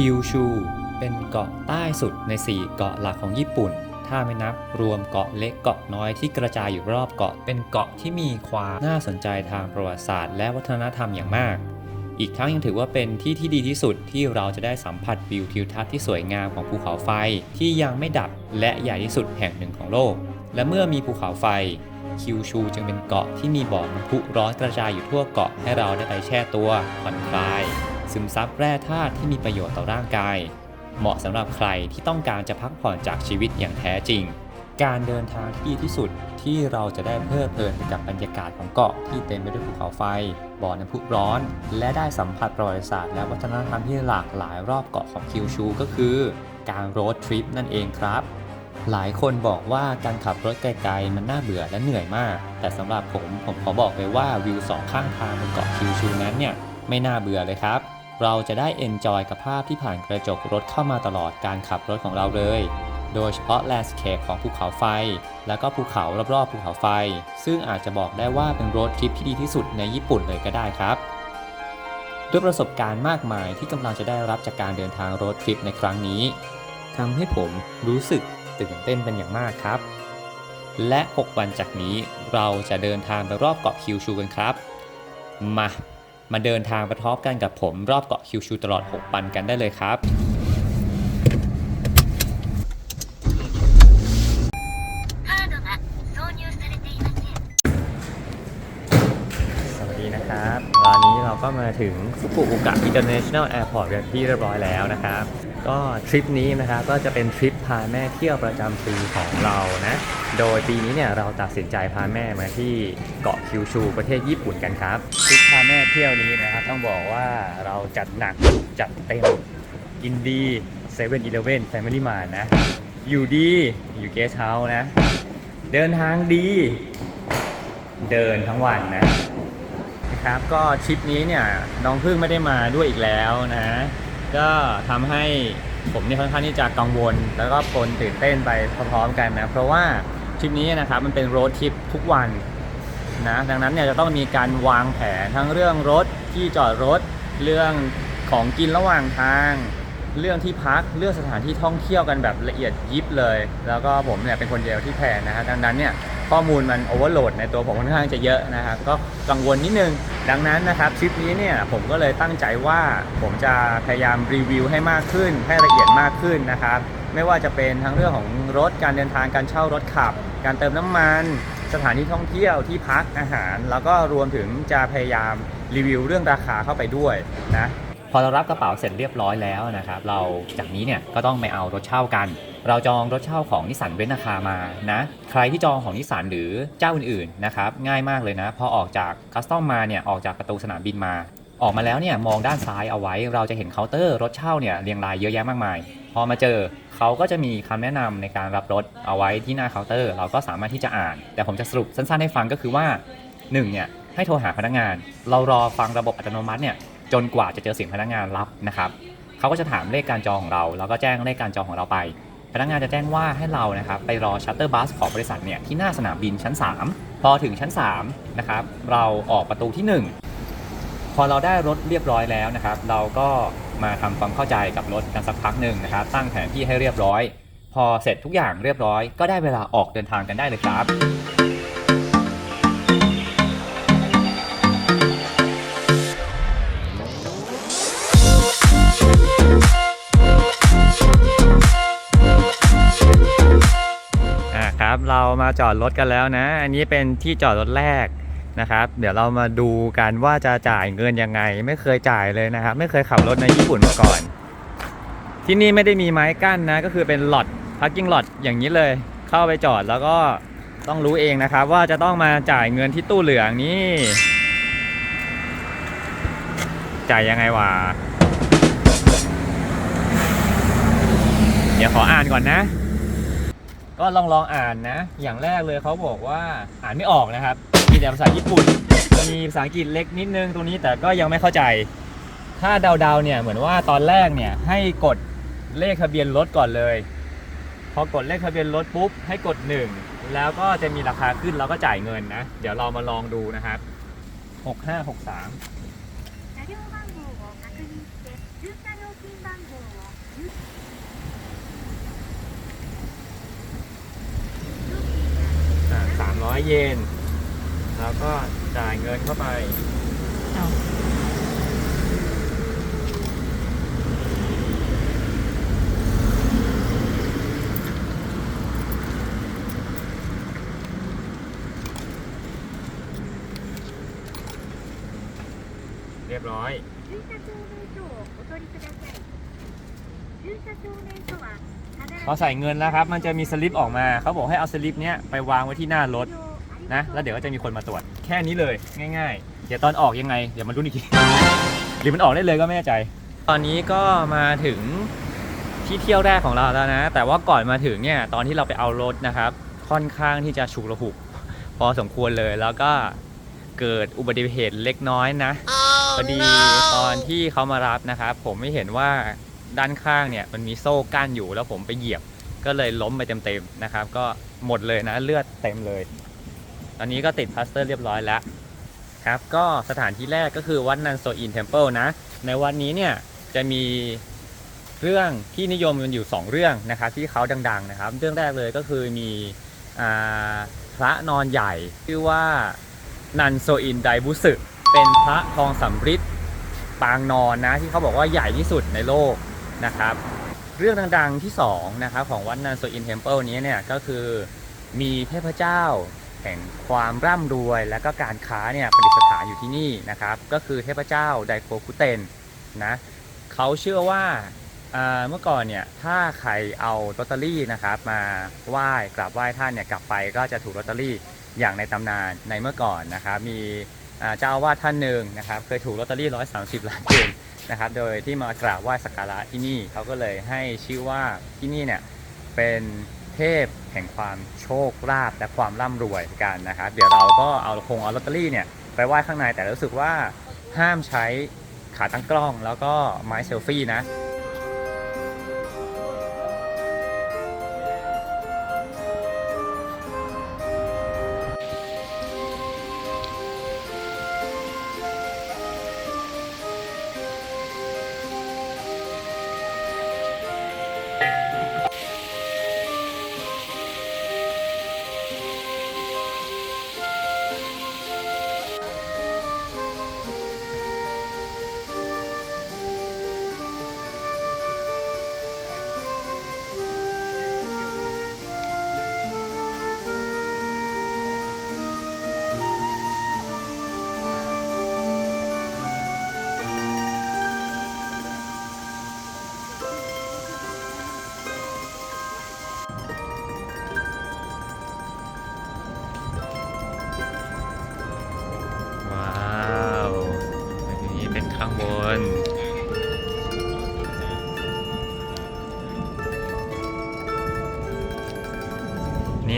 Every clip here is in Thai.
คิวชู เป็นเกาะใต้สุดใน 4 เกาะหลักของญี่ปุ่น ถ้าไม่นับรวมเกาะเล็กเกาะน้อยที่กระจายอยู่รอบเกาะ เป็นเกาะที่มีความน่าสนใจทางประวัติศาสตร์ และวัฒนธรรมอย่างมาก อีกทั้งยังถือว่าเป็นที่ที่ดีที่สุดที่เราจะได้สัมผัสวิวทิวทัศน์ที่สวยงามของภูเขาไฟที่ยังไม่ดับและใหญ่ที่สุดแห่งหนึ่งของโลก และเมื่อมีภูเขาไฟคิวชูจึงเป็นเกาะที่มีบ่อน้ำพุร้อนกระจายอยู่ทั่วเกาะให้เราได้ไปแช่ตัวผ่อนคลาย ซึมซับแร่ธาตุที่มีประโยชน์ต่อร่างกาย เหมาะสำหรับใครที่ต้องการจะพักผ่อนจากชีวิตอย่างแท้จริง การเดินทางที่ดีที่สุดที่เราจะได้เพลิดเพลินกับบรรยากาศของเกาะที่เต็มไปด้วยภูเขาไฟ บ่อน้ำพุร้อน และได้สัมผัสประวัติศาสตร์และวัฒนธรรมที่หลากหลายรอบเกาะของคิวชูก็คือ การโรดทริปนั่นเองครับหลายคนบอกว่าการขับรถไกลๆมันน่าเบื่อและเหนื่อยมาก แต่สำหรับผมผมขอบอกเลยว่าวิวสองข้างทางบนเกาะคิวชูนั้นเนี่ยไม่น่าเบื่อเลยครับ เราจะได้เอนจอยกับภาพที่ผ่านกระจกรถเข้ามาตลอดการขับรถของเราเลย โดยเฉพาะแลนด์สเคปของภูเขาไฟ แล้วก็ภูเขารอบๆภูเขาไฟ ซึ่งอาจจะบอกได้ว่าเป็นรถทริปที่ดีที่สุดในญี่ปุ่นเลยก็ได้ครับด้วยประสบการณ์มากมายที่กำลังจะได้รับจากการเดินทางรถทริปในครั้งนี้ทำให้ผมรู้สึกตื่นเต้นเป็นอย่างมากครับ และ 6 วันจากนี้เราจะเดินทางไปรอบเกาะคิวชูกันครับ มา มาเดินทางประทอปกันกับผมรอบเกาะคิวชูตลอด6ปันกันได้เลยครับครับตอนนี้เราก็มาถึงฟุกุโอกะอินเตอร์เนชั่นแนลแอร์พอร์ตกันที่เรียบร้อยแล้วนะครับ ก็ทริปนี้นะครับก็จะเป็นทริปพาแม่เที่ยวประจำปีของเรานะ โดยปีนี้เนี่ยเราตัดสินใจพาแม่มาที่เกาะคิวชูประเทศญี่ปุ่นกันครับทริปพาแม่เที่ยวนี้นะครับต้องบอกว่าเราจัดหนักจัดเต็มกินดีเซเว่นอีเลเว่นแฟมิลี่มานะ อยู่ดีอยู่เกสเฮาส์นะ เดินทางดี เดินทั้งวันนะนะครับก็ทริปนี้เนี่ยน้องพึ่งไม่ได้มาด้วยอีกแล้วนะ ก็ทำให้ผมเนี่ยค่อนข้างที่จะกังวล แล้วก็ปนตื่นเต้นไปพร้อมๆกันนะ เพราะว่า ทริปนี้นะครับมันเป็นโรดทริปทุกวันนะดังนั้นเนี่ยจะต้องมีการวางแผนทั้งเรื่องรถที่จอดรถ เรื่องของกินระหว่างทาง เรื่องที่พักเรื่องสถานที่ท่องเที่ยวกันแบบละเอียดยิบเลย แล้วก็ผมเนี่ยเป็นคนเดียวที่แพนนะฮะดังนั้นเนี่ยข้อมูลมันโอเวอร์โหลดในตัวผมค่อนข้างจะเยอะนะครับก็กังวลนิดนึง ดังนั้นนะครับทริปนี้เนี่ยผมก็เลยตั้งใจว่าผมจะพยายามรีวิวให้มากขึ้น ให้ละเอียดมากขึ้นนะครับ ไม่ว่าจะเป็นทั้งเรื่องของรถการเดินทางการเช่ารถขับ การเติมน้ำมัน สถานที่ท่องเที่ยวที่พักอาหาร แล้วก็รวมถึงจะพยายามรีวิวเรื่องราคาเข้าไปด้วยนะพอเรารับกระเป๋าเสร็จเรียบร้อยแล้วนะครับ เราจากนี้เนี่ยก็ต้องไปเอารถเช่ากัน เราจองรถเช่าของนิสสันเวนนาคามานะใครที่จองของนิสสันหรือเจ้าอื่นๆนะครับง่ายมากเลยนะพอออกจากคัสตอมมาเนี่ยออกจากประตูสนามบินมา ออกมาแล้วเนี่ยมองด้านซ้ายเอาไว้ เราจะเห็นเคาน์เตอร์รถเช่าเนี่ยเรียงรายเยอะแยะมากมาย พอมาเจอเขาก็จะมีคำแนะนำในการรับรถเอาไว้ที่หน้าเคาน์เตอร์ เราก็สามารถที่จะอ่าน แต่ผมจะสรุปสั้นๆให้ฟังก็คือว่าหนึ่งเนี่ยให้โทรหาพนักงาน เรารอฟังระบบอัตโนมัติเนี่ยจนกว่าจะเจอเสียงพนักงานรับนะครับเขาก็จะถามเลขการจองของเราแล้วก็แจ้งเลขการจองของเราไป พนักงานจะแจ้งว่าให้เรานะครับไปรอชัตเตอร์บัสของบริษัทเนี่ยที่หน้าสนามบินชั้น 3 พอถึงชั้น3นะครับเราออกประตูที่ 1 พอเราได้รถเรียบร้อยแล้วนะครับ เราก็มาทำความเข้าใจกับรถกันสักพักหนึ่งนะครับ ตั้งแผนที่ให้เรียบร้อย พอเสร็จทุกอย่างเรียบร้อย ก็ได้เวลาออกเดินทางกันได้เลยครับอะครับเรามาจอดรถกันแล้วนะ อันนี้เป็นที่จอดรถแรก นะครับ เดี๋ยวเรามาดูกันว่าจะจ่ายเงินยังไง ไม่เคยจ่ายเลยนะครับ ไม่เคยขับรถในญี่ปุ่นมาก่อน ที่นี่ไม่ได้มีไม้กั้นนะ ก็คือเป็นหลอดพักกิ้งหลอดอย่างนี้เลย เข้าไปจอดแล้วก็ต้องรู้เองนะครับ ว่าจะต้องมาจ่ายเงินที่ตู้เหลืองนี่ จ่ายยังไงวะเดี๋ยวขออ่านก่อนนะ ก็ลองลองอ่านนะ อย่างแรกเลยเขาบอกว่าอ่านไม่ออกนะครับ มีแต่ภาษาญี่ปุ่น มีภาษาอังกฤษเล็กนิดนึงตรงนี้แต่ก็ยังไม่เข้าใจ ถ้าเดาๆเนี่ยเหมือนว่าตอนแรกเนี่ยให้กดเลขทะเบียนรถก่อนเลย พอกดเลขทะเบียนรถปุ๊บให้กด 1 แล้วก็จะมีราคาขึ้นเราก็จ่ายเงินนะ เดี๋ยวเรามาลองดูนะครับ 6563สามร้อยเยน แล้วก็จ่ายเงินเข้าไป เอา เรียบร้อย 駐車証明書をお取りください駐車証明書は必ず พอใส่เงินแล้วครับ มันจะมีสลิปออกมา เขาบอกให้เอาสลิปเนี้ยไปวางไว้ที่หน้ารถ นะแล้วเดี๋ยวก็จะมีคนมาตรวจแค่นี้เลยง่าย ๆ เดี๋ยวตอนออกยังไงเดี๋ยวมาดูอีกที หรือมันออกได้เลยก็ไม่แน่ใจ ตอนนี้ก็มาถึงที่เที่ยวแรกของเราแล้วนะ แต่ว่าก่อนมาถึงเนี่ยตอนที่เราไปเอารถนะครับ ค่อนข้างที่จะฉุกระหุกพอสมควรเลยแล้วก็เกิดอุบัติเหตุเล็กน้อยนะพอดีตอนที่เขามารับนะครับ ผมไม่เห็นว่าด้านข้างเนี่ยมันมีโซ่กั้นอยู่แล้วผมไปเหยียบก็เลยล้มไปเต็มๆนะครับ ก็หมดเลยนะเลือดเต็มเลย ตอนนี้ก็ติดพลาสเตอร์เรียบร้อยแล้วครับก็สถานที่แรกก็คือวัดนันโซอินเทมเพิลนะ ในวันนี้เนี่ยจะมีเรื่องที่นิยมกันอยู่ 2 เรื่องนะครับที่เขาดังๆนะครับ เรื่องแรกเลยก็คือมีอพระนอนใหญ่ชื่อว่านันโซอินไดบุสึเป็นพระทองสำริดปางนอนนะที่เขาบอกว่าใหญ่ที่สุดในโลกนะครับ เรื่องดังๆที่2นะครับของวัดนันโซอินเทมเพิลนี้เนี่ยก็คือมีเทพเจ้า แห่งความร่ำรวยและก็การค้าเนี่ยประดิษฐานอยู่ที่นี่นะครับ ก็คือเทพเจ้าไดโคคุเตนนะเขาเชื่อว่าเมื่อก่อนเนี่ยถ้าใครเอาลอตเตอรี่นะครับมาไหว้กราบไหว้ท่านเนี่ยกลับไปก็จะถูกลอตเตอรี่อย่างในตำนานในเมื่อก่อนนะครับมีเจ้าวาสท่านหนึ่งนะครับเคยถูกลอตเตอรี่ 130 ล้านเยนนะครับโดยที่มากราบไหว้สักการะที่นี่เขาก็เลยให้ชื่อว่าที่นี่เนี่ยเป็น เทพแห่งความโชคลาภและความร่ำรวยกันนะครับ เดี๋ยวเราก็เอาคงเอาลอตเตอรี่เนี่ยไปไหว้ข้างในแต่รู้สึกว่าห้ามใช้ขาตั้งกล้องแล้วก็ไม้เซลฟี่นะ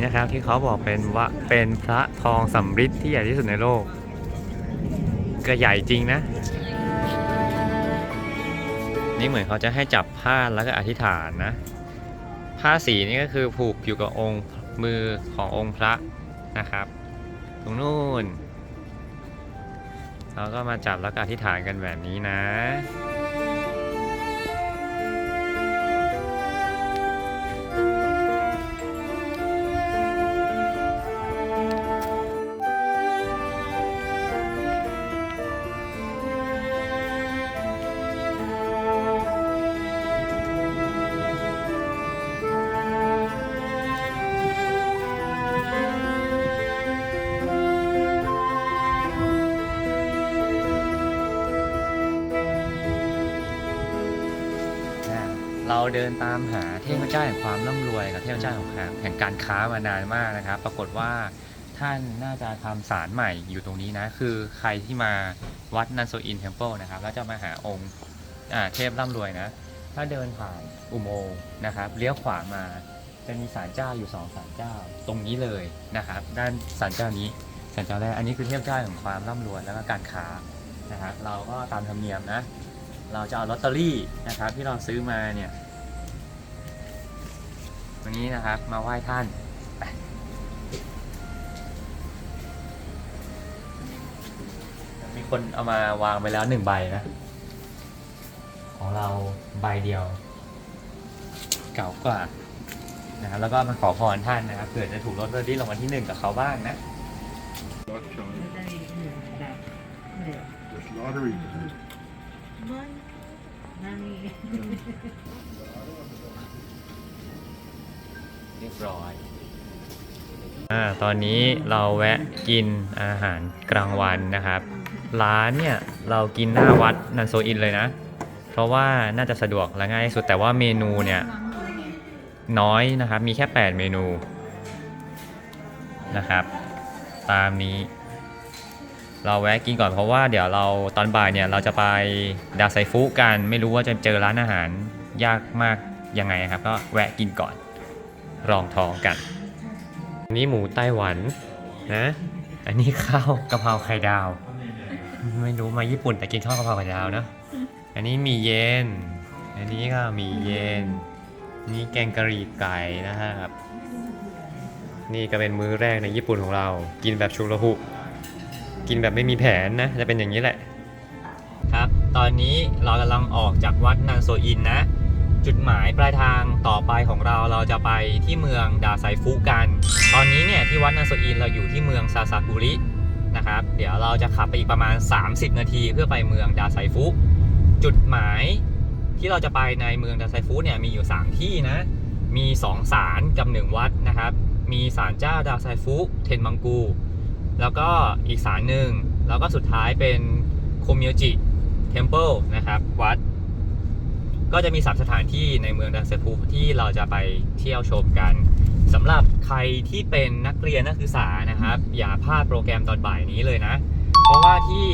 นะครับ ที่เขาบอกเป็นว่าเป็นพระทองสำริดที่ใหญ่ที่สุดในโลก ก็ใหญ่จริงนะ นี่เหมือนเขาจะให้จับผ้าแล้วก็อธิษฐานนะ ผ้าสีนี่ก็คือผูกอยู่กับองค์มือขององค์พระนะครับ ตรงนู้นเราก็มาจับแล้วก็อธิษฐานกันแบบนี้นะ เราเดินตามหาเทพเจ้าแห่งความร่ำรวยกับเทพเจ้าแห่งการแห่งการค้ามานานมากนะครับ ปรากฏว่าท่านน่าจะทำศาลใหม่อยู่ตรงนี้นะ คือใครที่มาวัดนันโซอินเทมเพิลนะครับ แล้วจะมาหาองค์อ่าเทพร่ำรวยนะ ถ้าเดินผ่านอุโมงค์นะครับเลี้ยวขวามาจะมีศาลเจ้าอยู่สองศาลเจ้าตรงนี้เลยนะครับ ด้านศาลเจ้านี้ศาลเจ้าแรกอันนี้คือเทพเจ้าแห่งความร่ำรวยแล้วก็การค้านะครับ เราก็ตามธรรมเนียมนะ เราจะเอาลอตเตอรี่นะครับที่เราซื้อมาเนี่ยวันนี้นะครับมาไหว้ท่านไปมีคนเอามาวางไปแล้วหนึ่งใบนะ ของเราใบเดียว เก่ากว่านะครับแล้วก็มาขอพรท่านนะครับเผื่อจะถูกลอตเตอรี่รางวัลที่หนึ่งกับเขาบ้างนะ Luck charm. นึ่งแบบเดี๋ยว Just lottery. นั่นเรียบร้อยอ่าตอนนี้เราแวะกินอาหารกลางวันนะครับ ร้านเนี่ย เรากินหน้าวัดนันโซอินเลยนะ เพราะว่าน่าจะสะดวกและง่ายที่สุดแต่ว่าเมนูเนี่ย น้อยนะครับ มีแค่ 8 เมนูนะครับ ตามนี้ เราแวะกินก่อนเพราะว่าเดี๋ยวเราตอนบ่ายเนี่ยเราจะไปดาไซฟุกันไม่รู้ว่าจะเจอร้านอาหารยากมากยังไงครับ ก็แวะกินก่อนรองท้องกันนนี้หมูไต้หวันนะ อันนี้ข้าวกะเพราไข่ดาว ไม่รู้มาญี่ปุ่นแต่กินข้าวกะเพราไข่ดาวนะ อันนี้มีเย็น อันนี้ก็มีเย็น นี่แกงกะหรี่ไก่นะครับ นี่ก็เป็นมื้อแรกในญี่ปุ่นของเรา กินแบบชุระหุ กินแบบไม่มีแผนนะ จะเป็นอย่างนี้แหละ ครับ ตอนนี้เรากำลังออกจากวัดนางโซอินนะ จุดหมายปลายทางต่อไปของเราเราจะไปที่เมืองดาไซฟุกัน ตอนนี้เนี่ยที่วัดนางโซอินเราอยู่ที่เมืองซาซากุรินะครับ เดี๋ยวเราจะขับไปอีกประมาณ 30 นาทีเพื่อไปเมืองดาไซฟุ จุดหมายที่เราจะไปในเมืองดาไซฟุเนี่ยมีอยู่ 3 ที่นะ มี 2 ศาลกับ 1 วัดนะครับ มีศาลเจ้าดาไซฟุ เทนมังกู แล้วก็อีกศาลหนึ่งแล้วก็สุดท้ายเป็นโคมิโอจิเทมเพิลนะครับวัด ก็จะมี3สถานที่ในเมืองดันเซฟูที่เราจะไปเที่ยวชมกันสำหรับใครที่เป็นนักเรียนนักศึกษานะครับ อย่าพลาดโปรแกรมตอนบ่ายนี้เลยนะ เพราะว่าที่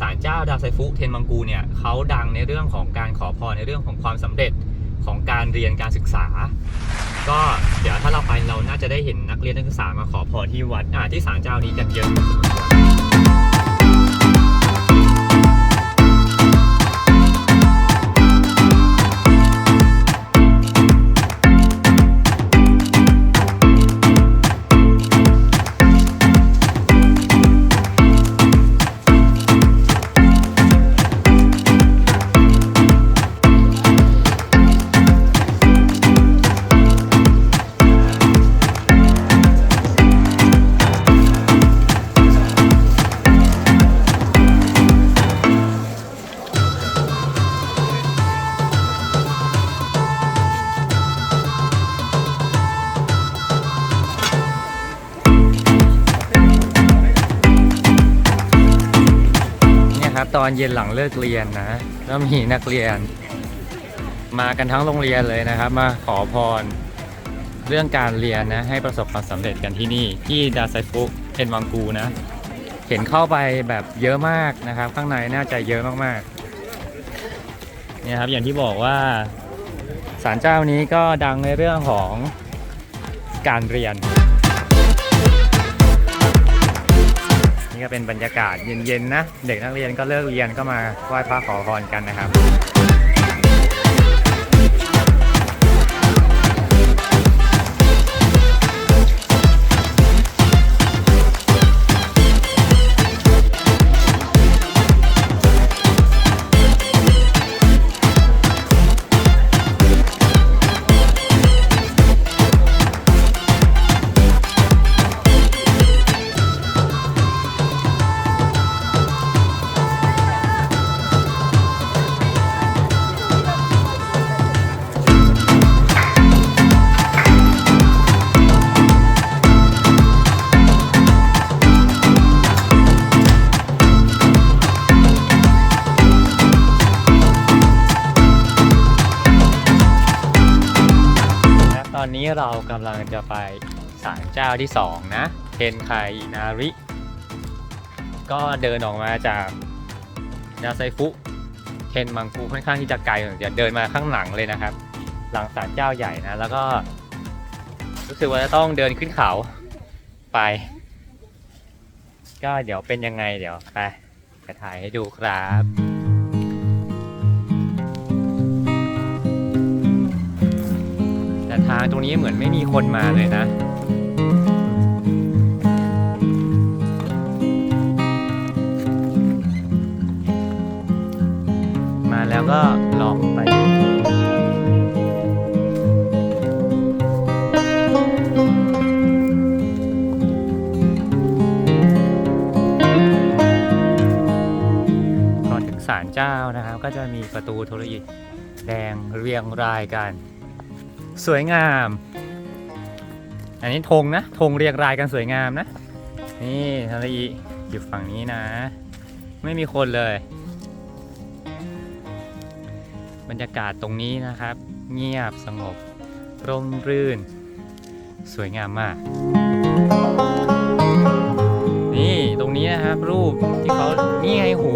ศาลเจ้าดาไซฟุเทนมังกูเนี่ยเขาดังในเรื่องของการขอพรในเรื่องของความสำเร็จ ของการเรียนการศึกษา ก็เดี๋ยวถ้าเราไปเราน่าจะได้เห็นนักเรียนนักศึกษามาขอพรที่วัดอ่าที่ศาลเจ้านี้กันเยอะ อนเย็นหลังเลิกเรียนนะก็มีนักเรียน มากันทั้งโรงเรียนเลยนะครับ มาขอพร เรื่องการเรียนนะ ให้ประสบความสำเร็จกันที่นี่ ที่ดาไซฟุเทนวังกูนะ เห็นเข้าไปแบบเยอะมากนะครับ ข้างในน่าจะเยอะมากๆเนี่ยครับอย่างที่บอกว่าศาลเจ้านี้ก็ดังในเรื่องของการเรียน นี่ก็เป็นบรรยากาศเย็นๆนะ เด็กนักเรียนก็เลิกเรียนก็มาไหว้พระขอพรกันนะครับ เรากำลังจะไปศาลเจ้าที่สองนะเทนไคนาริ ก็เดินออกมาจากนาไซฟุเทนมังคูค่อนข้างที่จะไกลเดี๋ยวเดินมาข้างหลังเลยนะครับ หลังศาลเจ้าใหญ่นะ แล้วก็ รู้สึกว่าจะต้องเดินขึ้นเขาไป ก็เดี๋ยวเป็นยังไงเดี๋ยวไปจะถ่ายให้ดูครับางตรงนี้เหมือนไม่มีคนมาเลยนะ มาแล้วก็ลองไปตอนถึงศาลเจ้านะครับ ก็จะมีประตูโทรอิแดงเรียงรายกัน สวยงาม อันนี้ธงนะธงเรียงรายกันสวยงามนะ นี่ทรยิอยู่ฝั่งนี้นะ ไม่มีคนเลย บรรยากาศตรงนี้นะครับ เงียบสงบ ร่มรื่น สวยงามมาก นี่ตรงนี้นะครับรูปที่เขานี่ไงโห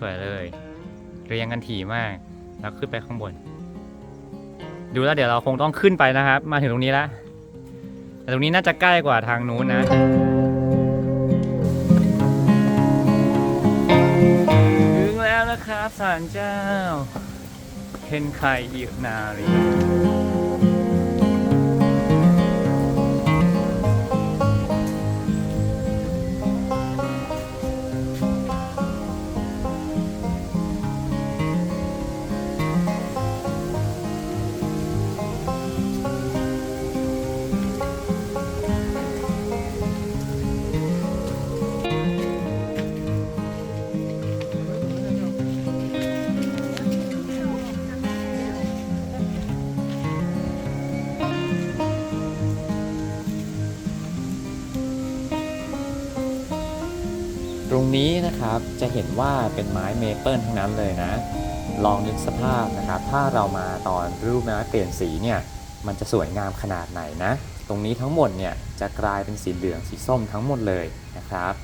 สวยเลยเรียงกันถี่มาก แล้วขึ้นไปข้างบน ดูแล้วเดี๋ยวเราคงต้องขึ้นไปนะครับ มาถึงตรงนี้แล้วแต่ตรงนี้น่าจะใกล้กว่าทางนู้นนะถึงแล้วนะครับศาลเจ้าเคนไคอินารี นี้นะครับจะเห็นว่าเป็นไม้เมเปิลทั้งนั้นเลยนะ ลองนึกสภาพนะครับ ถ้าเรามาตอนรูปไม้เปลี่ยนสีเนี่ยมันจะสวยงามขนาดไหนนะ ตรงนี้ทั้งหมดเนี่ยจะกลายเป็นสีเหลืองสีส้มทั้งหมดเลยนะครับ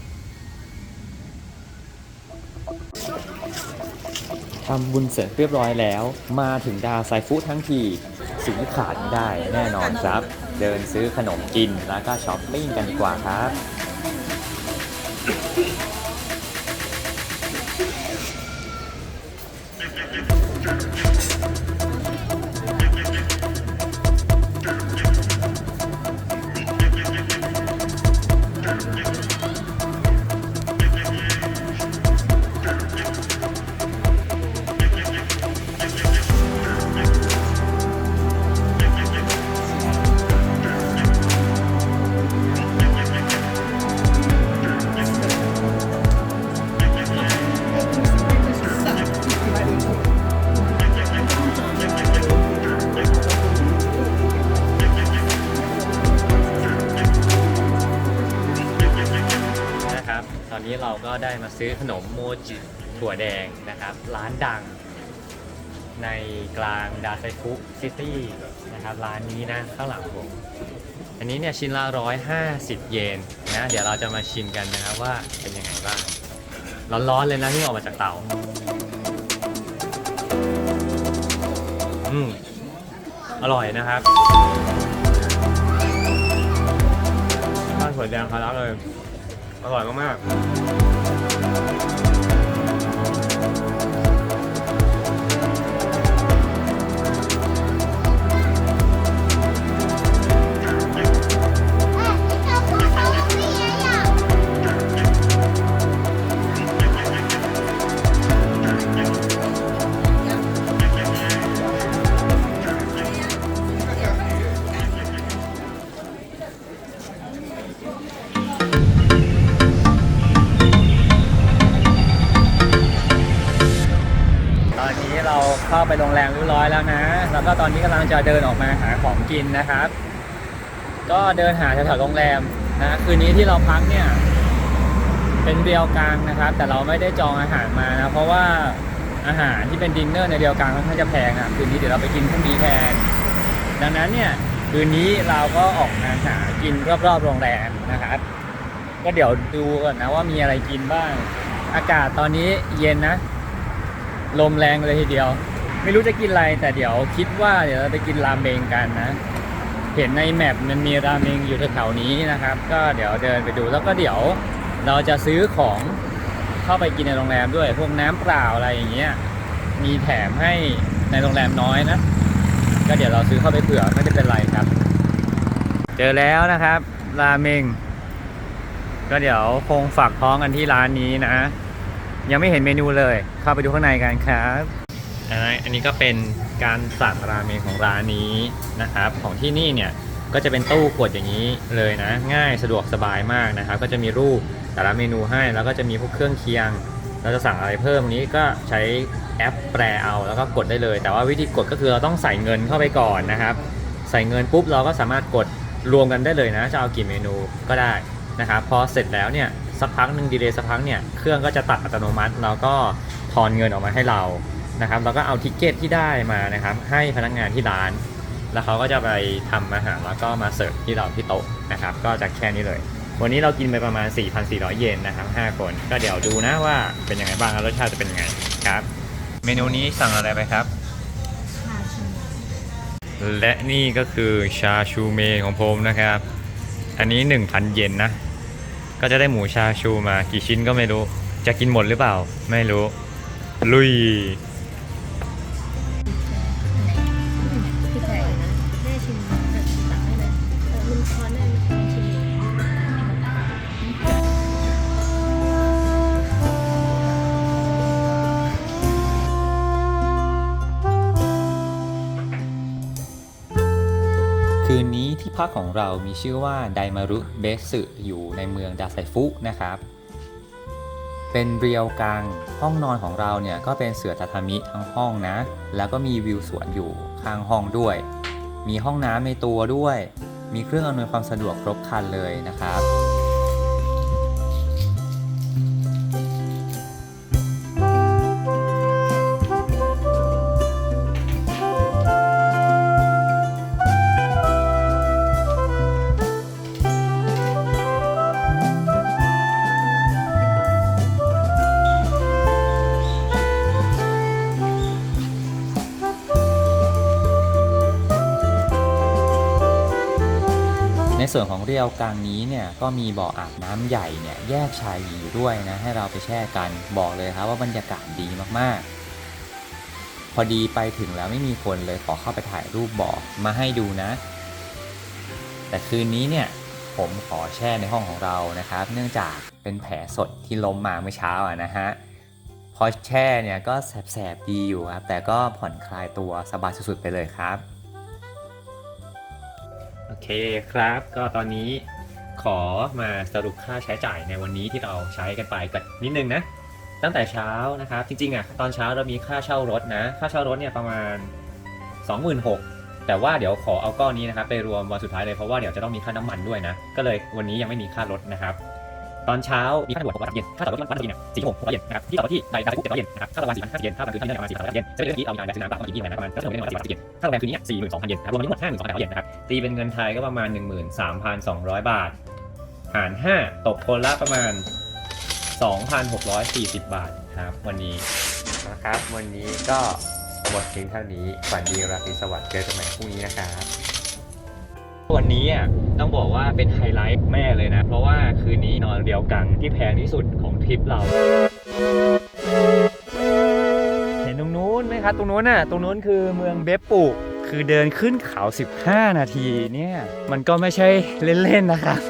ทำบุญเสร็จเรียบร้อยแล้ว มาถึงดาวไซฟุทั้งทีสิ่งที่ขาดไม่ได้แน่นอนครับ เดินซื้อขนมกินแล้วก็ช้อปปิ้งกันดีกว่าครับนะครับ ก็ได้มาซื้อขนมโมจิถั่วแดงนะครับ ร้านดังในกลางดาไซฟุซิตี้นะครับ ร้านนี้นะข้างหลังผม อันนี้เนี่ยชิ้นละ 150 เยนนะ เดี๋ยวเราจะมาชิมกันนะครับว่าเป็นยังไงบ้าง ร้อนๆเลยนะที่ออกมาจากเตาอืมอร่อยนะครับข้าวถั่วแดงคาราเลย อร่อยมากๆ แรมเรียบร้อยแล้วนะ แล้วก็ตอนนี้กำลังจะเดินออกมาหาของกินนะครับ ก็เดินหาแถวๆโรงแรมนะคืนนี้ที่เราพักเนี่ยเป็นเรียวกลางนะครับ แต่เราไม่ได้จองอาหารมานะเพราะว่าอาหารที่เป็นดินเนอร์ในเรียวกลางค่อนข้างจะแพงอะคืนนี้เดี๋ยวเราไปกินพรุ่งนี้แทนดังนั้นเนี่ยคืนนี้เราก็ออกมาหากินรอบๆโรงแรมนะครับก็เดี๋ยวดูก่อนนะว่ามีอะไรกินบ้าง อากาศตอนนี้เย็นนะ ลมแรงเลยทีเดียว ไม่รู้จะกินอะไรแต่เดี๋ยวคิดว่าเดี๋ยวเราไปกินรามเมงกันนะ เห็นในแมปมันมีรามเมงอยู่แถวๆนี้นะครับ ก็เดี๋ยวเดินไปดูแล้วก็เดี๋ยวเราจะซื้อของเข้าไปกินในโรงแรมด้วย พวกน้ำเปล่าอะไรอย่างเงี้ยมีแถมให้ในโรงแรมน้อยนะ ก็เดี๋ยวเราซื้อเข้าไปเผื่อไม่ได้เป็นไรครับ เจอแล้วนะครับราเมงก็เดี๋ยวคงฝากท้องกันที่ร้านนี้นะ ยังไม่เห็นเมนูเลย เข้าไปดูข้างในกันครับ นนี้อันนี้ก็เป็นการสั่งราเมงของร้านนี้นะครับ ของที่นี่เนี่ยก็จะเป็นตู้กดอย่างนี้เลยนะ ง่ายสะดวกสบายมากนะครับ ก็จะมีรูปแต่ละเมนูให้ แล้วก็จะมีพวกเครื่องเคียง เราจะสั่งอะไรเพิ่มนี้ก็ใช้แอปแปลเอา แล้วก็กดได้เลย แต่ว่าวิธีกดก็คือเราต้องใส่เงินเข้าไปก่อนนะครับ ใส่เงินปุ๊บเราก็สามารถกดรวมกันได้เลยนะ จะเอากี่เมนูก็ได้นะครับ พอเสร็จแล้วเนี่ยสักพักหนึ่งดีเลย์สักพักเนี่ย เครื่องก็จะตัดอัตโนมัติ แล้วก็ทอนเงินออกมาให้เรา นะครับแล้วก็เอาทิกเก็ตที่ได้มานะครับ ให้พนักงานที่ร้าน แล้วเขาก็จะไปทำอาหารแล้วก็มาเสิร์ฟที่เราที่โต๊ะนะครับ ก็จะแค่นี้เลย วันนี้เรากินไปประมาณ 4,400 เยนนะครับ5คนก็เดี๋ยวดูนะว่าเป็นยังไงบ้างแล้วรสชาติจะเป็นยังไงครับ เมนูนี้สั่งอะไรไปครับชาชูและนี่ก็คือชาชูเมของผมนะครับ อันนี้ 1,000 เยนนะ ก็จะได้หมูชาชูมากี่ชิ้นก็ไม่รู้ จะกินหมดหรือเปล่า ไม่รู้ ลุย ของเรามีชื่อว่าไดมารุเบสึอยู่ในเมืองดาไซฟุนะครับ เป็นเรียวกังห้องนอนของเราเนี่ยก็เป็นเสื่อตาทามิทั้งห้องนะ แล้วก็มีวิวสวนอยู่ข้างห้องด้วย มีห้องน้ำในตัวด้วย มีเครื่องอำนวยความสะดวกครบครันเลยนะครับ ส่วนของเรียวกลางนี้เนี่ยก็มีบ่ออาบน้ำใหญ่เนี่ยแยกชายหญิงอยู่ด้วยนะให้เราไปแช่กันบอกเลยครับว่าบรรยากาศดีมากๆ พอดีไปถึงแล้วไม่มีคนเลยขอเข้าไปถ่ายรูปบ่อมาให้ดูนะ แต่คืนนี้เนี่ยผมขอแช่ในห้องของเรานะครับ เนื่องจากเป็นแผลสดที่ล้มมาเมื่อเช้าอะนะฮะพอแช่เนี่ยก็แสบๆดีอยู่ครับแต่ก็ผ่อนคลายตัวสบายสุดๆไปเลยครับ โอเคครับ ก็ตอนนี้ขอมาสรุปค่าใช้จ่ายในวันนี้ที่เราใช้กันไปกันนิดนึงนะ ตั้งแต่เช้านะครับ จริงๆอะตอนเช้าเรามีค่าเช่ารถนะ ค่าเช่ารถเนี่ยประมาณ 26,000 แต่ว่าเดี๋ยวขอเอาก้อนนี้นะครับไปรวมวันสุดท้ายเลยเพราะว่าเดี๋ยวจะต้องมีค่าน้ำมันด้วยนะ ก็เลยวันนี้ยังไม่มีค่ารถนะครับ ตอนเช้ามีค่าตรวจ600เยนค่าต่อรถวันเดียวเนี่ยสี่ชั่วโมง600เยนนะครับที่ต่อรถที่ใดใดทุก700เยนนะครับค่าระหว่าง4,500เยนค่าระหว่างคืนที่ประมาณ4,500เยนจะเป็นเรื่องที่เอางานแบบซื้อน้ำแบบมากินที่ไหนนประมาณก็จะเป็นเงิน4,000เยนค่าโรงแรมคืนนี้42,000เยนนะครับรวมทั้งหมด52,000เยนนะครับตีเป็นเงินไทยก็ประมาณ13,200บาท หาร 5 ตกคนละประมาณ 2,640 บาทครับ วันนี้นะครับ วันนี้ก็หมดเพียงเท่านี้ฝันดีราตรีสวัสดิ์เจอกันใหม่พรุ่งนี้นะครับ วันนี้อะต้องบอกว่าเป็นไฮไลท์แม่เลยนะ เพราะว่าคืนนี้นอนเดียวกังที่แพงที่สุดของทริปเราเห็นตรงนู้นไหมครับตรงนู้นน่ะตรงนู้นคือเมืองเบปปุคือเดินขึ้นเขา 15 นาทีเนี่ย มันก็ไม่ใช่เล่นๆนะครับ